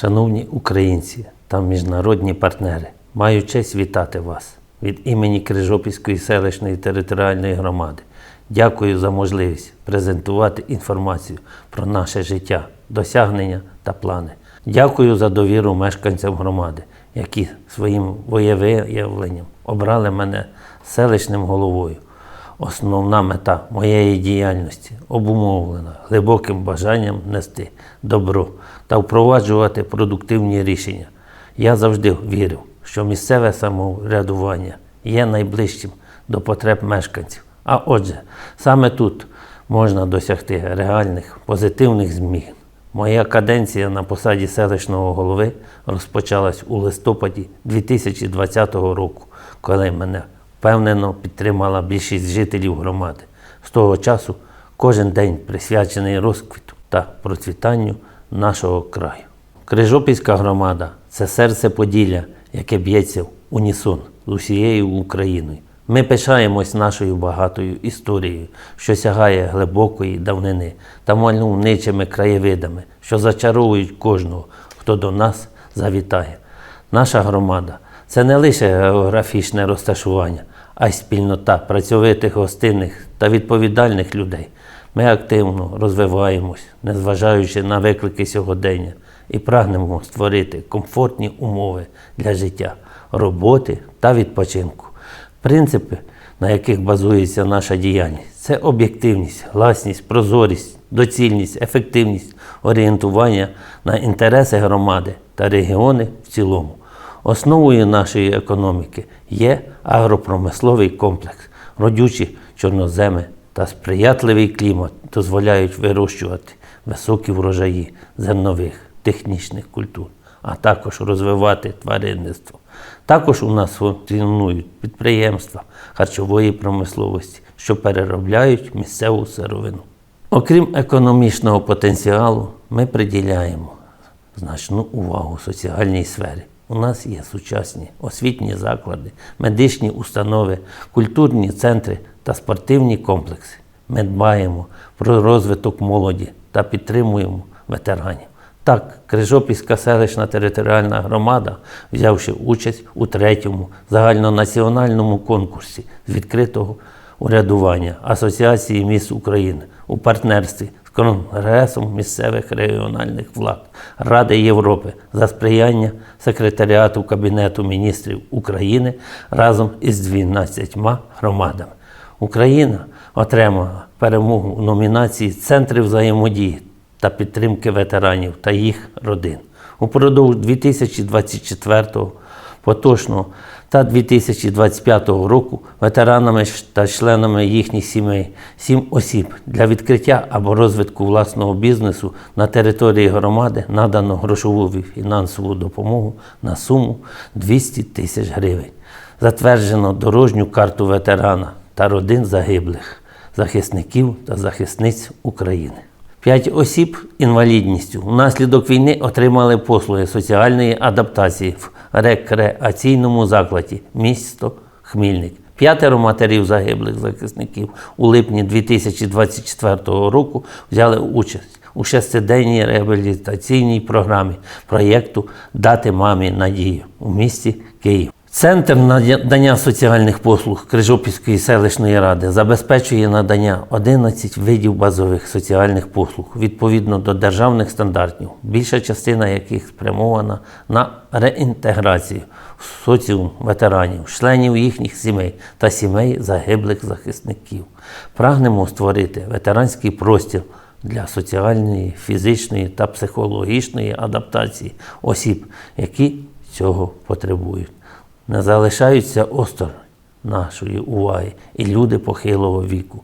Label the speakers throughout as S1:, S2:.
S1: Шановні українці та міжнародні партнери, маю честь вітати вас від імені Крижопільської селищної територіальної громади. Дякую за можливість презентувати інформацію про наше життя, досягнення та плани. Дякую за довіру мешканцям громади, які своїм воєвиявленням обрали мене селищним головою. Основна мета моєї діяльності обумовлена глибоким бажанням нести добро та впроваджувати продуктивні рішення. Я завжди вірив, що місцеве самоврядування є найближчим до потреб мешканців. А отже, саме тут можна досягти реальних позитивних змін. Моя каденція на посаді селищного голови розпочалась у листопаді 2020 року, коли мене впевнено підтримала більшість жителів громади. З того часу кожен день присвячений розквіту та процвітанню нашого краю. Крижопільська громада це серце Поділля, яке б'ється в унісон з усією Україною. Ми пишаємось нашою багатою історією, що сягає глибокої давнини та мальовничими краєвидами, що зачаровують кожного, хто до нас завітає. Наша громада це не лише географічне розташування, а й спільнота працьовитих, гостинних та відповідальних людей. Ми активно розвиваємось, незважаючи на виклики сьогодення, і прагнемо створити комфортні умови для життя, роботи та відпочинку. Принципи, на яких базується наша діяльність, це об'єктивність, гласність, прозорість, доцільність, ефективність, орієнтування на інтереси громади та регіони в цілому. Основою нашої економіки є агропромисловий комплекс, родючі чорноземи та сприятливий клімат дозволяють вирощувати високі врожаї зернових, технічних культур, а також розвивати тваринництво. Також у нас функціонують підприємства харчової промисловості, що переробляють місцеву сировину. Окрім економічного потенціалу, ми приділяємо значну увагу соціальній сфері. У нас є сучасні освітні заклади, медичні установи, культурні центри та спортивні комплекси. Ми дбаємо про розвиток молоді та підтримуємо ветеранів. Так, Крижопільська селищна територіальна громада, взявши участь у третьому загальнонаціональному конкурсі з відкритого урядування Асоціації міст України у партнерстві Конгресом місцевих регіональних влад Ради Європи за сприяння секретаріату Кабінету міністрів України разом із 12 громадами. Україна отримала перемогу у номінації Центри взаємодії та підтримки ветеранів та їх родин. Упродовж 2024 поточного та 2025 року ветеранами та членами їхніх сімей сім осіб для відкриття або розвитку власного бізнесу на території громади надано грошову фінансову допомогу на суму 200 тисяч гривень. Затверджено дорожню карту ветерана та родин загиблих, захисників та захисниць України. П'ять осіб інвалідністю внаслідок війни отримали послуги соціальної адаптації в рекреаційному закладі місто Хмільник. П'ятеро матерів загиблих захисників у липні 2024 року взяли участь у шестиденній реабілітаційній програмі проєкту Дати мамі надію у місті Київ. Центр надання соціальних послуг Крижопільської селищної ради забезпечує надання 11 видів базових соціальних послуг відповідно до державних стандартів, більша частина яких спрямована на реінтеграцію соціум ветеранів, членів їхніх сімей та сімей загиблих захисників. Прагнемо створити ветеранський простір для соціальної, фізичної та психологічної адаптації осіб, які цього потребують не залишаються осторонь нашої уваги і люди похилого віку.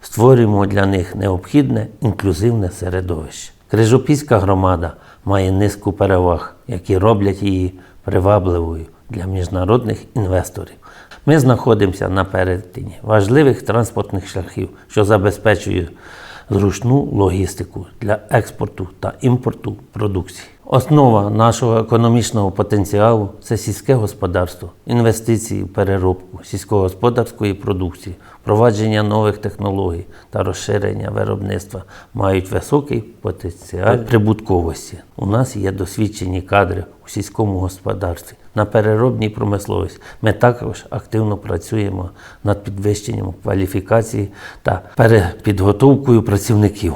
S1: Створюємо для них необхідне інклюзивне середовище. Крижопільська громада має низку переваг, які роблять її привабливою для міжнародних інвесторів. Ми знаходимося на перетині важливих транспортних шляхів, що забезпечують зручну логістику для експорту та імпорту продукції. Основа нашого економічного потенціалу це сільське господарство, інвестиції в переробку сільськогосподарської продукції, впровадження нових технологій та розширення виробництва мають високий потенціал прибутковості. У нас є досвідчені кадри у сільському господарстві, на переробній промисловості. Ми також активно працюємо над підвищенням кваліфікації та перепідготовкою працівників.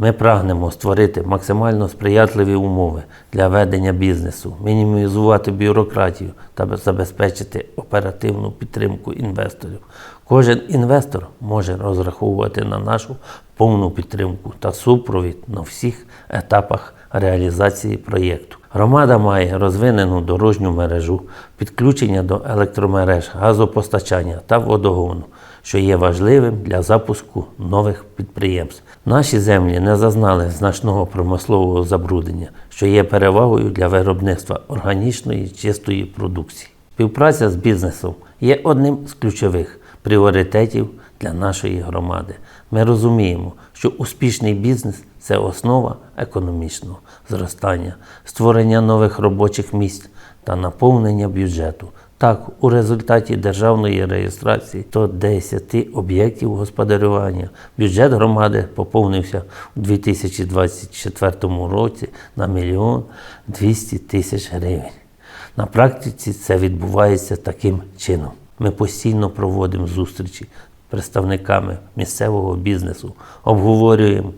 S1: Ми прагнемо створити максимально сприятливі умови для ведення бізнесу, мінімізувати бюрократію та забезпечити оперативну підтримку інвесторів. Кожен інвестор може розраховувати на нашу повну підтримку та супровід на всіх етапах реалізації проєкту. Громада має розвинену дорожню мережу, підключення до електромереж, газопостачання та водогону, що є важливим для запуску нових підприємств. Наші землі не зазнали значного промислового забруднення, що є перевагою для виробництва органічної чистої продукції. Співпраця з бізнесом є одним з ключових пріоритетів для нашої громади. Ми розуміємо, що успішний бізнес це основа економічного зростання, створення нових робочих місць та наповнення бюджету. Так, у результаті державної реєстрації 110 об'єктів господарювання бюджет громади поповнився у 2024 році на мільйон 200 тисяч гривень. На практиці це відбувається таким чином. Ми постійно проводимо зустрічі представниками місцевого бізнесу, обговорюємо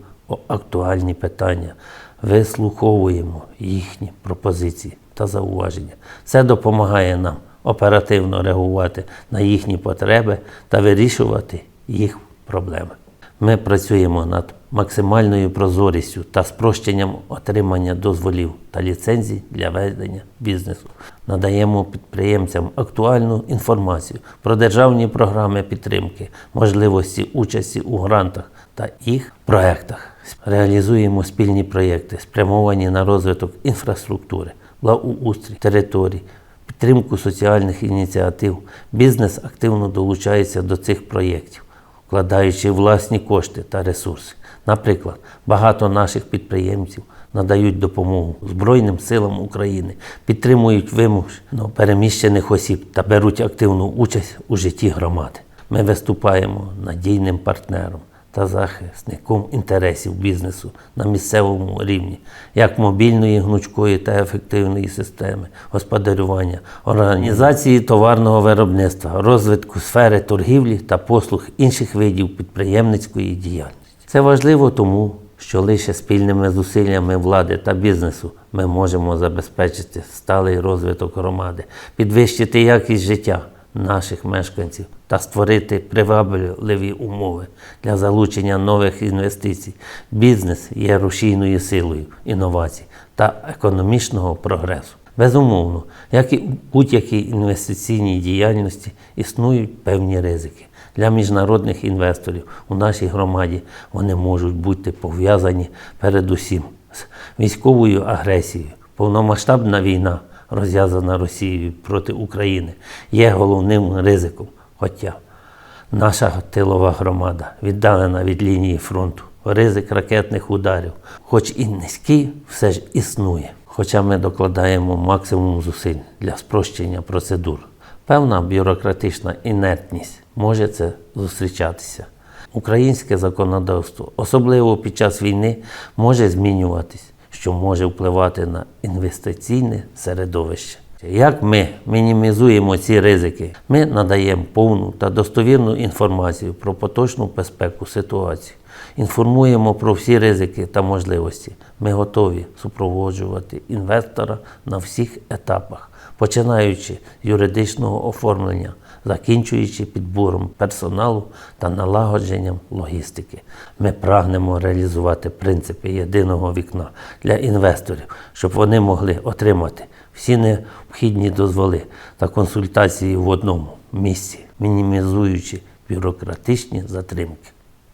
S1: актуальні питання, вислуховуємо їхні пропозиції та зауваження. Це допомагає нам оперативно реагувати на їхні потреби та вирішувати їх проблеми. Ми працюємо над максимальною прозорістю та спрощенням отримання дозволів та ліцензій для ведення бізнесу. Надаємо підприємцям актуальну інформацію про державні програми підтримки, можливості участі у грантах та їх проектах. Реалізуємо спільні проєкти, спрямовані на розвиток інфраструктури, благоустрій територій, підтримку соціальних ініціатив. Бізнес активно долучається до цих проєктів вкладаючи власні кошти та ресурси. Наприклад, багато наших підприємців надають допомогу Збройним силам України, підтримують вимушено переміщених осіб та беруть активну участь у житті громади. Ми виступаємо надійним партнером та захисником інтересів бізнесу на місцевому рівні, як мобільної, гнучкої та ефективної системи господарювання, організації товарного виробництва, розвитку сфери торгівлі та послуг інших видів підприємницької діяльності. Це важливо тому, що лише спільними зусиллями влади та бізнесу ми можемо забезпечити сталий розвиток громади, підвищити якість життя наших мешканців та створити привабливі умови для залучення нових інвестицій. Бізнес є рушійною силою інновацій та економічного прогресу. Безумовно, як і у будь-якій інвестиційній діяльності існують певні ризики. Для міжнародних інвесторів у нашій громаді вони можуть бути пов'язані передусім з військовою агресією, повномасштабна війна розв'язана Росією проти України, є головним ризиком. Хоча наша тилова громада віддалена від лінії фронту, ризик ракетних ударів, хоч і низький, все ж існує. Хоча ми докладаємо максимум зусиль для спрощення процедур. Певна бюрократична інертність може це зустрічатися. Українське законодавство, особливо під час війни, може змінюватись що може впливати на інвестиційне середовище. Як ми мінімізуємо ці ризики? Ми надаємо повну та достовірну інформацію про поточну безпеку ситуації, інформуємо про всі ризики та можливості. Ми готові супроводжувати інвестора на всіх етапах, починаючи з юридичного оформлення закінчуючи підбором персоналу та налагодженням логістики. Ми прагнемо реалізувати принципи єдиного вікна для інвесторів, щоб вони могли отримати всі необхідні дозволи та консультації в одному місці, мінімізуючи бюрократичні затримки.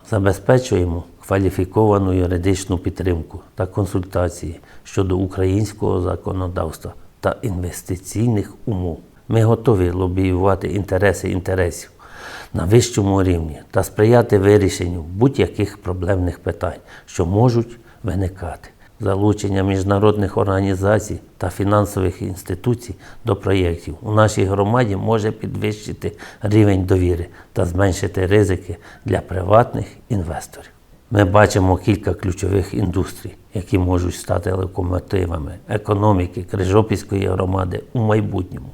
S1: Забезпечуємо кваліфіковану юридичну підтримку та консультації щодо українського законодавства та інвестиційних умов. Ми готові лобіювати інтереси інтересів на вищому рівні та сприяти вирішенню будь-яких проблемних питань, що можуть виникати. залучення міжнародних організацій та фінансових інституцій до проєктів у нашій громаді може підвищити рівень довіри та зменшити ризики для приватних інвесторів. Ми бачимо кілька ключових індустрій, які можуть стати локомотивами економіки Крижопільської громади у майбутньому.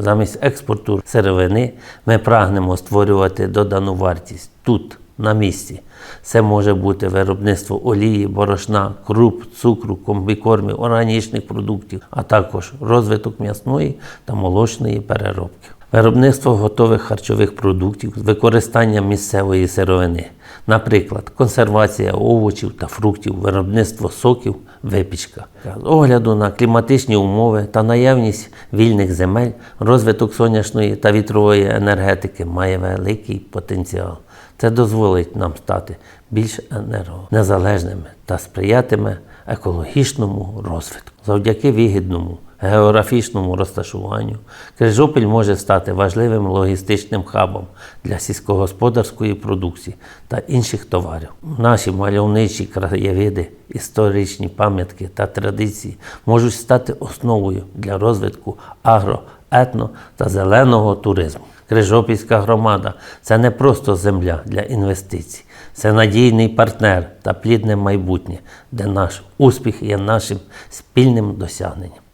S1: Замість експорту сировини ми прагнемо створювати додану вартість тут, на місці. Це може бути виробництво олії, борошна, круп, цукру, комбікормів, органічних продуктів, а також розвиток м'ясної та молочної переробки. Виробництво готових харчових продуктів з використанням місцевої сировини, наприклад, консервація овочів та фруктів, виробництво соків, випічка. З огляду на кліматичні умови та наявність вільних земель, розвиток сонячної та вітрової енергетики має великий потенціал. Це дозволить нам стати більш енергонезалежними та сприятиме екологічному розвитку. Завдяки вигідному географічному розташуванню Крижопіль може стати важливим логістичним хабом для сільськогосподарської продукції та інших товарів. Наші мальовничі краєвиди, історичні пам'ятки та традиції можуть стати основою для розвитку агро, етно та зеленого туризму. Крижопільська громада це не просто земля для інвестицій, це надійний партнер та плідне майбутнє, де наш успіх є нашим спільним досягненням.